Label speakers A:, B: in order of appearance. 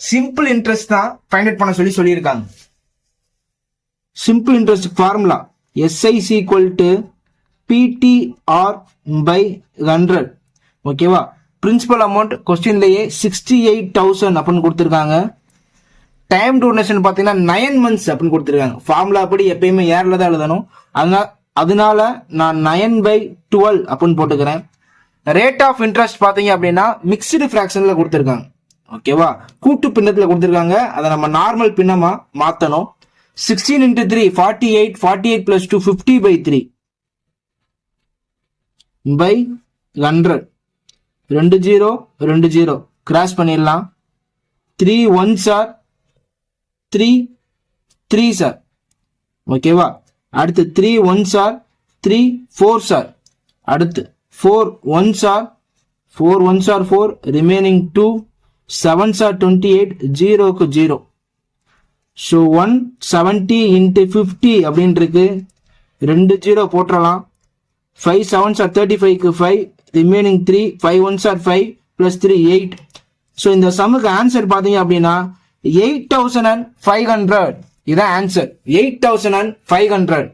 A: Simple interest தான் find out பண்ண சொல்லி சொல்லியிருக்காங்க. Simple interest formula SIC equal to PTR by hundred ஓகேவா பிரின்சிபல் அமௌண்ட் கொஸ்டின்லேயே சிக்ஸ்டி எயிட் தௌசண்ட் அப்படின்னு கொடுத்துருக்காங்க. டைம் டூரேஷன் பார்த்தீங்கன்னா நைன் மந்த்ஸ் அப்படின்னு கொடுத்துருக்காங்க. ஃபார்முலா படி எப்பயுமே ஏரில் தான் எழுதணும். அதனால அதனால நான் நைன் பை டுவெல் அப்படின்னு போட்டுக்கிறேன். ரேட் ஆஃப் இன்ட்ரெஸ்ட் பார்த்தீங்க அப்படின்னா மிக்ஸ்டு ஃப்ராக்ஷனில் கொடுத்துருக்காங்க. ஓகேவா கூட்டு பின்னத்தில் கொடுத்துருக்காங்க. அதை நம்ம நார்மல் பின்னமாக மாற்றணும் sixteen into three forty eight forty eight plus two fifty by three by hundred ரெண்டு ஜீரோ ரெண்டு ஜீரோ கிராஸ் பண்ணிடலாம். Three one sir three three sir ஓகேவா அடுத்து three one sir three four sir அடுத்து four one sir four one sir four remaining two seven சார் twenty eight ஜீரோக்கு zero so one seventy into fifty அப்படின்னு இருக்கு ரெண்டு zero போட்டுடலாம் five seven சார் தேர்ட்டி ஃபைவ்க்கு five remaining three five one sir five plus three eight so இந்த சம்முக்கு ஆன்சர் பார்த்தீங்க அப்படின்னா eight thousand and five hundred இதான் answer eight thousand and five hundred